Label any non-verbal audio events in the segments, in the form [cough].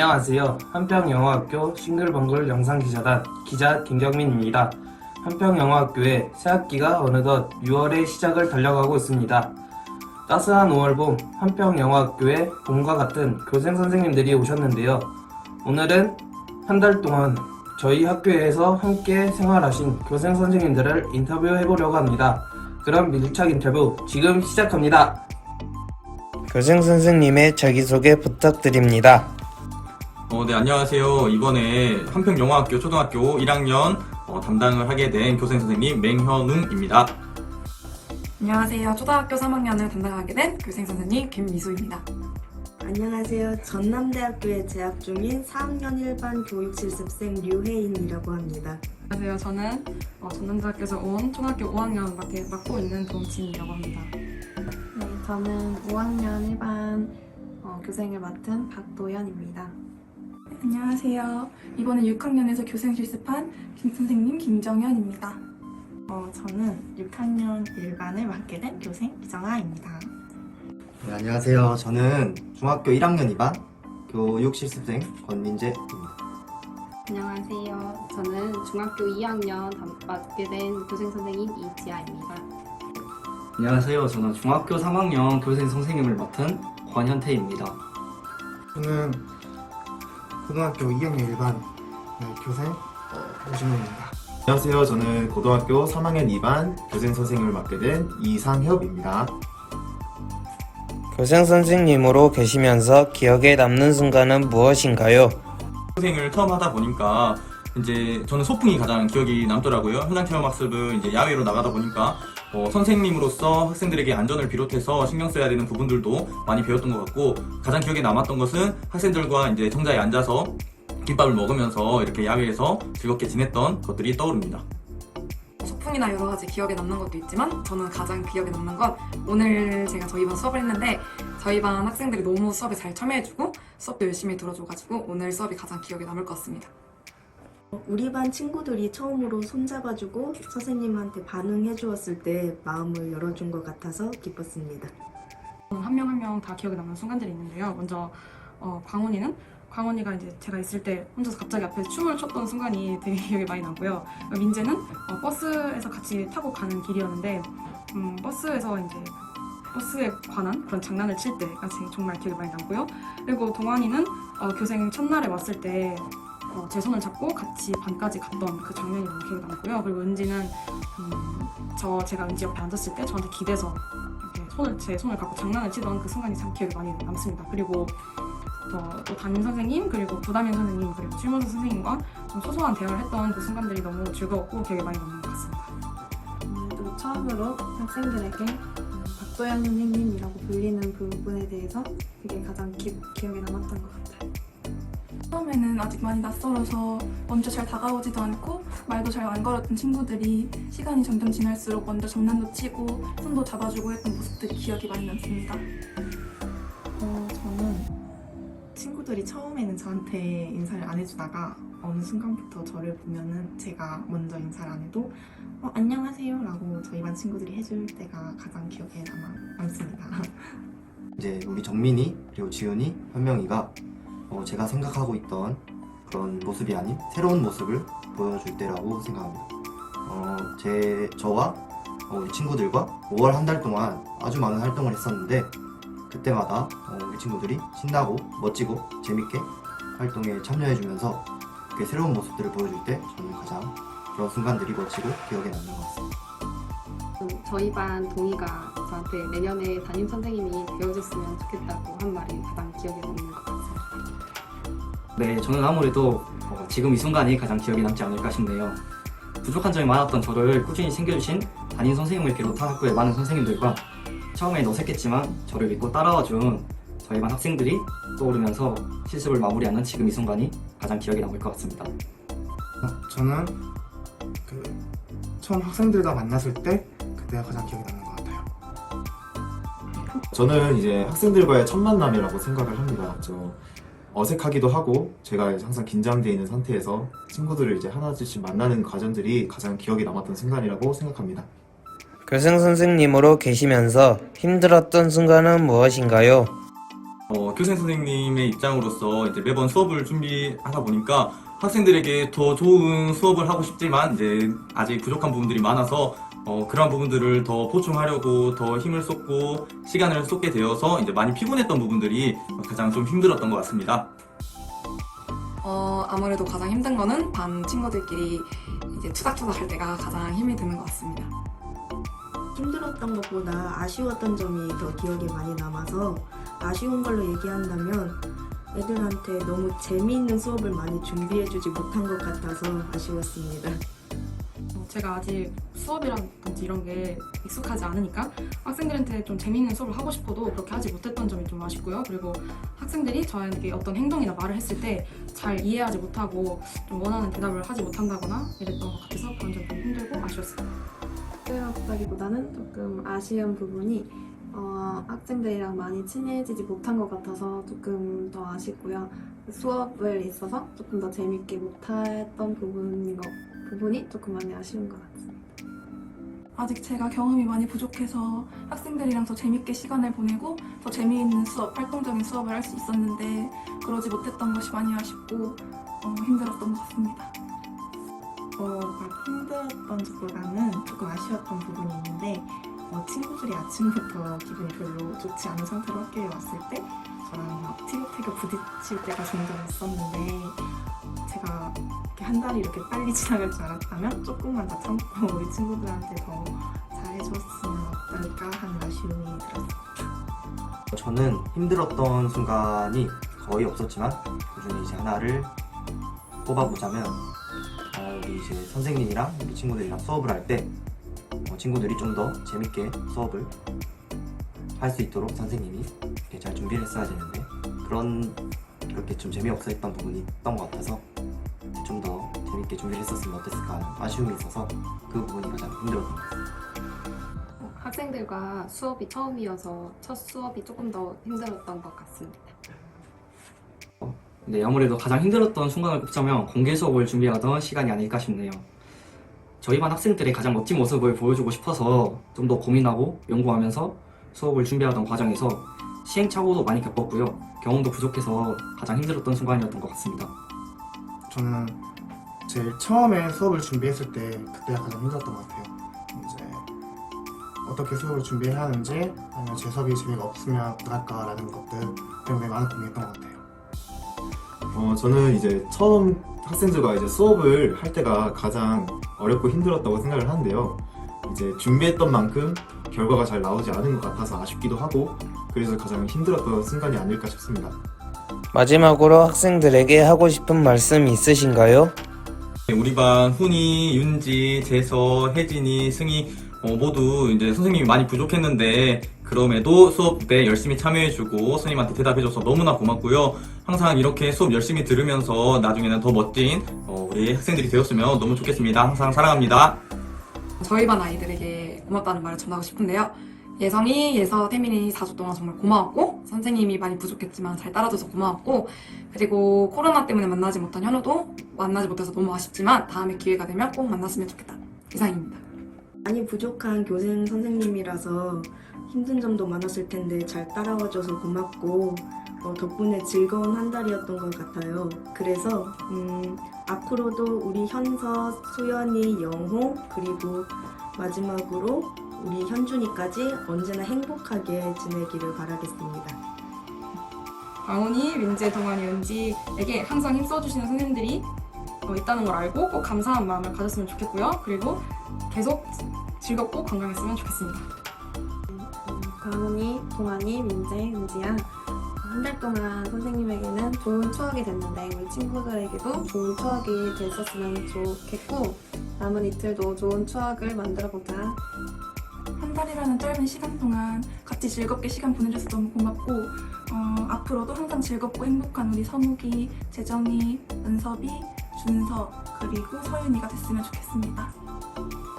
안녕하세요. 한평영어학교 싱글벙글 영상기자단 기자 김경민입니다. 한평영어학교의 새학기가 어느덧 6월의 시작을 달려가고 있습니다. 따스한 5월 봄 한평영어학교에 봄과 같은 교생 선생님들이 오셨는데요. 오늘은 한 달 동안 저희 학교에서 함께 생활하신 교생 선생님들을 인터뷰해 보려고 합니다. 그럼 밀착 인터뷰 지금 시작합니다. 교생 선생님의 자기소개 부탁드립니다. 어, 네, 안녕하세요. 이번에 한평영어학교 초등학교 1학년 어, 담당을 하게 된 교생 선생님 맹현웅입니다. 안녕하세요. 초등학교 3학년을 담당하게 된 교생 선생님 김미수입니다. 안녕하세요. 전남대학교에 재학 중인 4학년 1반 교육 실습생 류혜인이라고 합니다. 안녕하세요. 저는 어, 전남대학교에서 온 초등학교 5학년 맡게, 맡고 있는 동진이라고 합니다. 네, 저는 5학년 일반 어, 교생을 맡은 박도연입니다. 안녕하세요. 이번에 6학년에서 교생 실습한 김 선생님 김정현입니다. 어, 저는 6학년 1반을 맡게 된 교생 이정아입니다. 네, 안녕하세요. 저는 중학교 1학년 2반 교육 실습생 권민재입니다. 안녕하세요. 저는 중학교 2학년 맡게 된 교생 선생님 이지아입니다. 안녕하세요. 저는 중학교 3학년 교생 선생님을 맡은 권현태입니다. 저는 고등학교 2학년 1반 네, 교생 어, 오진호입니다. 안녕하세요. 저는 고등학교 3학년 2반 교생 선생님을 맡게 된 이상협입니다. 교생 선생님으로 계시면서 기억에 남는 순간은 무엇인가요? 선생을 처음 하다 보니까 이제 저는 소풍이 가장 기억이 남더라고요. 현장 체험 학습을 이제 야외로 나가다 보니까 어, 선생님으로서 학생들에게 안전을 비롯해서 신경 써야 되는 부분들도 많이 배웠던 것 같고 가장 기억에 남았던 것은 학생들과 이제 정자에 앉아서 김밥을 먹으면서 이렇게 야외에서 즐겁게 지냈던 것들이 떠오릅니다. 소풍이나 여러 가지 기억에 남는 것도 있지만 저는 가장 기억에 남는 건 오늘 제가 저희 반 수업을 했는데 저희 반 학생들이 너무 수업에 잘 참여해주고 수업도 열심히 들어줘가지고 오늘 수업이 가장 기억에 남을 것 같습니다. 우리 반 친구들이 처음으로 손잡아주고 선생님한테 반응해 주었을 때 마음을 열어준 것 같아서 기뻤습니다. 한 명 한 명 다 기억에 남는 순간들이 있는데요. 먼저 어, 광훈이는 광훈이가 이제 제가 있을 때 혼자서 갑자기 앞에서 춤을 췄던 순간이 되게 [laughs] 기억에 많이 남고요. 민재는 어, 버스에서 같이 타고 가는 길이었는데 음, 버스에서 이제 버스에 관한 그런 장난을 칠 때가 제- 정말 기억에 많이 남고요. 그리고 동환이는 어, 교생 첫날에 왔을 때 어, 제 손을 잡고 같이 반까지 갔던 그 장면이 너무 기억에 남고요. 그리고 은지는 음, 저 제가 은지 옆에 앉았을 때 저한테 기대서 이렇게 손을 제 손을 갖고 장난을 치던 그 순간이 참 기억에 많이 남습니다. 그리고 어, 또 담임 선생님 그리고 부담임 선생님 그리고 실무서 선생님과 좀 소소한 대화를 했던 그 순간들이 너무 즐거웠고 기억에 많이 남는 것 같습니다. 오늘도 처음으로 학생들에게 음, 박도연 선생님이라고 불리는 부분에 대해서 그게 가장 기, 기억에 남았던 것 같아요. 처음에는 아직 많이 낯설어서 먼저 잘 다가오지도 않고 말도 잘 안 걸었던 친구들이 시간이 점점 지날수록 먼저 장난도 치고 손도 잡아주고 했던 모습들이 기억이 많이 남습니다. 어, 저는 친구들이 처음에는 저한테 인사를 안 해주다가 어느 순간부터 저를 보면은 제가 먼저 인사를 안 해도 어, 안녕하세요 라고 저희 반 친구들이 해줄 때가 가장 기억에 남아 남습니다. [laughs] 이제 우리 정민이 그리고 지훈이 현명이가 어, 제가 생각하고 있던 그런 모습이 아닌 새로운 모습을 보여줄 때라고 생각합니다. 어, 제 저와 어, 우리 친구들과 5월 한 달 동안 아주 많은 활동을 했었는데 그때마다 어, 우리 친구들이 신나고 멋지고 재밌게 활동에 참여해주면서 그 새로운 모습들을 보여줄 때 저는 가장 그런 순간들이 멋지고 기억에 남는 것 같습니다. 또 저희 반 동희가 저한테 내년에 담임 선생님이 되어줬으면 좋겠다고 한 말이 가장 기억에 남는 것 같습니다. 네, 저는 아무래도 어, 지금 이 순간이 가장 기억에 남지 않을까 싶네요. 부족한 점이 많았던 저를 꾸준히 챙겨주신 담임 선생님을 비롯한 학교의 많은 선생님들과 처음엔 어색했지만 저를 믿고 따라와준 저희 반 학생들이 떠오르면서 실습을 마무리하는 지금 이 순간이 가장 기억에 남을 것 같습니다. 어, 저는 그 처음 학생들과 만났을 때 그때가 가장 기억에 남는 것 같아요. 저는 이제 학생들과의 첫 만남이라고 생각을 합니다. 저 어색하기도 하고 제가 항상 긴장되어 있는 상태에서 친구들을 이제 하나둘씩 만나는 과정들이 가장 기억에 남았던 순간이라고 생각합니다. 교생 선생님으로 계시면서 힘들었던 순간은 무엇인가요? 어, 교생 선생님의 입장으로서 이제 매번 수업을 준비하다 보니까 학생들에게 더 좋은 수업을 하고 싶지만 이제 아직 부족한 부분들이 많아서 어, 그런 부분들을 더 보충하려고 더 힘을 쏟고 시간을 쏟게 되어서 이제 많이 피곤했던 부분들이 가장 좀 힘들었던 것 같습니다. 어, 아무래도 가장 힘든 거는 반 친구들끼리 이제 투닥투닥 할 때가 가장 힘이 드는 것 같습니다. 힘들었던 것보다 아쉬웠던 점이 더 기억에 많이 남아서 아쉬운 걸로 얘기한다면 애들한테 너무 재미있는 수업을 많이 준비해주지 못한 것 같아서 아쉬웠습니다. 어, 제가 아직 수업이라든지 이런 게 익숙하지 않으니까 학생들한테 좀 재미있는 수업을 하고 싶어도 그렇게 하지 못했던 점이 좀 아쉽고요. 그리고 학생들이 저에게 어떤 행동이나 말을 했을 때 잘 이해하지 못하고 좀 원하는 대답을 하지 못한다거나 이랬던 것 같아서 그런 점이 좀 힘들고 아쉬웠습니다. 힘들었다기보다는 조금 아쉬운 부분이 어, 학생들이랑 많이 친해지지 못한 것 같아서 조금 더 아쉽고요. 수업을 있어서 조금 더 재밌게 못했던 부분인 것, 부분이 조금 많이 아쉬운 것 같습니다. 아직 제가 경험이 많이 부족해서 학생들이랑 더 재밌게 시간을 보내고 더 재미있는 수업, 활동적인 수업을 할 수 있었는데 그러지 못했던 것이 많이 아쉽고 어, 힘들었던 것 같습니다. 어, 막 힘들었던 것보다는 조금 아쉬웠던 부분이 있는데 어, 친구들이 아침부터 기분이 별로 좋지 않은 상태로 학교에 왔을 때 저랑 막 티격태격 부딪힐 때가 종종 있었는데 제가 한 달이 이렇게 빨리 [laughs] 지나갈 줄 알았다면 조금만 더 참고 우리 친구들한테 더 잘해줬으면 어떨까 하는 아쉬움이 들었어요. 저는 힘들었던 순간이 거의 없었지만 그중에 이제 하나를 뽑아보자면 어, 우리 이제 선생님이랑 우리 친구들이랑 수업을 할때 어, 친구들이 좀 더 재밌게 수업을 할 수 있도록 선생님이 잘 준비를 했어야 되는데 그런 그렇게 좀 재미없어 했던 부분이 있던 것 같아서 좀 더 재밌게 준비를 했었으면 어땠을까 하는 아쉬움이 있어서 그 부분이 가장 힘들었던 것 같아요. 어, 학생들과 수업이 처음이어서 첫 수업이 조금 더 힘들었던 것 같습니다. 네, 아무래도 가장 힘들었던 순간을 꼽자면 공개 수업을 준비하던 시간이 아닐까 싶네요. 저희 반 학생들의 가장 멋진 모습을 보여주고 싶어서 좀 더 고민하고 연구하면서 수업을 준비하던 과정에서 시행착오도 많이 겪었고요. 경험도 부족해서 가장 힘들었던 순간이었던 것 같습니다. 저는 제일 처음에 수업을 준비했을 때 그때가 가장 힘들었던 것 같아요. 이제 어떻게 수업을 준비해야 하는지 아니면 제 수업이 재미가 없으면 어떡할까라는 것들 때문에 많은 고민했던 것 같아요. 어, 저는 이제 처음 학생들과 이제 수업을 할 때가 가장 어렵고 힘들었다고 생각을 하는데요. 이제 준비했던 만큼 결과가 잘 나오지 않은 것 같아서 아쉽기도 하고 그래서 가장 힘들었던 순간이 아닐까 싶습니다. 마지막으로 학생들에게 하고 싶은 말씀 있으신가요? 네, 우리 반 훈이, 윤지, 재서, 혜진이, 승희 어, 모두 이제 선생님이 많이 부족했는데 그럼에도 수업 때 열심히 참여해주고 선생님한테 대답해줘서 너무나 고맙고요. 항상 이렇게 수업 열심히 들으면서 나중에는 더 멋진 어, 우리 학생들이 되었으면 너무 좋겠습니다. 항상 사랑합니다. 저희 반 아이들에게 고맙다는 말을 전하고 싶은데요. 예성이, 예서, 태민이 4주 동안 정말 고마웠고 선생님이 많이 부족했지만 잘 따라줘서 고마웠고 그리고 코로나 때문에 만나지 못한 현우도 만나지 못해서 너무 아쉽지만 다음에 기회가 되면 꼭 만났으면 좋겠다. 이상입니다. 많이 부족한 교생 선생님이라서 힘든 점도 많았을 텐데 잘 따라와줘서 고맙고 어, 덕분에 즐거운 한 달이었던 것 같아요. 그래서 음, 앞으로도 우리 현서, 수연이, 영호 그리고 마지막으로 우리 현준이까지 언제나 행복하게 지내기를 바라겠습니다. 광훈이, 민재, 동환이, 은지에게 항상 힘써주시는 선생님들이 어, 있다는 걸 알고 꼭 감사한 마음을 가졌으면 좋겠고요. 그리고 계속 즐겁고 건강했으면 좋겠습니다. 강훈이, 동환이, 민재, 은지야 한 달 동안 선생님에게는 좋은 추억이 됐는데 우리 친구들에게도 좋은 추억이 됐었으면 좋겠고 남은 이틀도 좋은 추억을 만들어보자. 한 달이라는 짧은 시간 동안 같이 즐겁게 시간 보내줘서 너무 고맙고 어, 앞으로도 항상 즐겁고 행복한 우리 서묵이, 재정이, 은섭이, 준서 그리고 서윤이가 됐으면 좋겠습니다.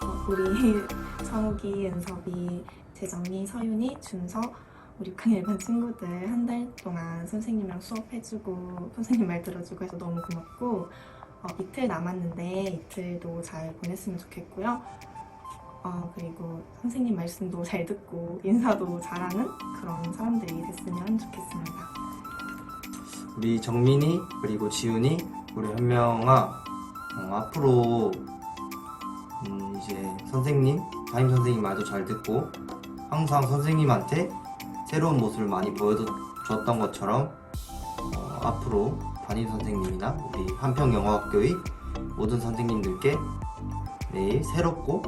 어, 우리 성욱이, 은섭이, 재정이, 서윤이, 준서 우리 반 일반 친구들 한 달 동안 선생님이랑 수업해주고 선생님 말 들어주고 해서 너무 고맙고 어, 이틀 남았는데 이틀도 잘 보냈으면 좋겠고요. 어, 그리고 선생님 말씀도 잘 듣고 인사도 잘하는 그런 사람들이 됐으면 좋겠습니다. 우리 정민이 그리고 지훈이 우리 현명아 어, 앞으로 음, 이제 선생님 담임 선생님 말도 잘 듣고 항상 선생님한테 새로운 모습을 많이 보여줬던 것처럼 어, 앞으로 담임 선생님이나 우리 한평영어학교의 모든 선생님들께 매일 새롭고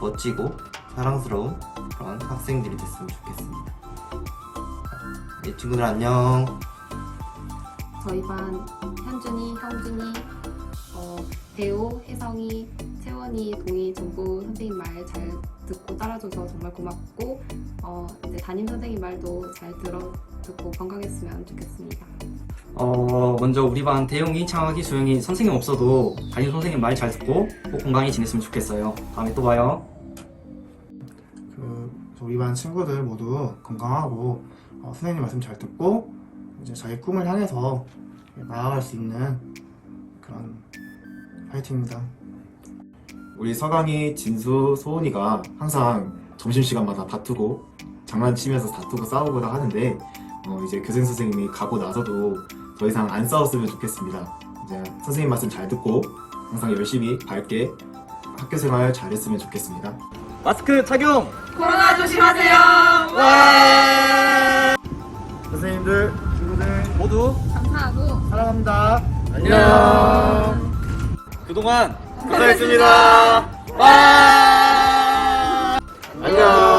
멋지고 사랑스러운 그런 학생들이 됐으면 좋겠습니다. 네, 친구들 안녕. 저희 반 현준이, 형준이, 어, 대호, 혜성이, 채원이, 동희 전부 선생님 말 잘 듣고 따라줘서 정말 고맙고 어, 이제 담임 선생님 말도 잘 들어 듣고 건강했으면 좋겠습니다. 어, 먼저 우리 반 대용이, 창학이, 수영이 선생님 없어도 담임 선생님 말 잘 듣고 꼭 건강히 지냈으면 좋겠어요. 다음에 또 봐요. 그 우리 반 친구들 모두 건강하고 어, 선생님 말씀 잘 듣고 이제 자기 꿈을 향해서 나아갈 수 있는 그런 화이팅입니다. 우리 서강이, 진수, 소은이가 항상 점심시간마다 다투고 장난치면서 다투고 싸우거나 하는데 어, 이제 교생 선생님이 가고 나서도 더 이상 안 싸웠으면 좋겠습니다. 이제 선생님 말씀 잘 듣고 항상 열심히 밝게 학교 생활 잘했으면 좋겠습니다. 마스크 착용! 코로나 조심하세요. 선생님들, 친구들 모두 감사하고 사랑합니다. 안녕! 그동안 고생했습니다! 와! 안녕.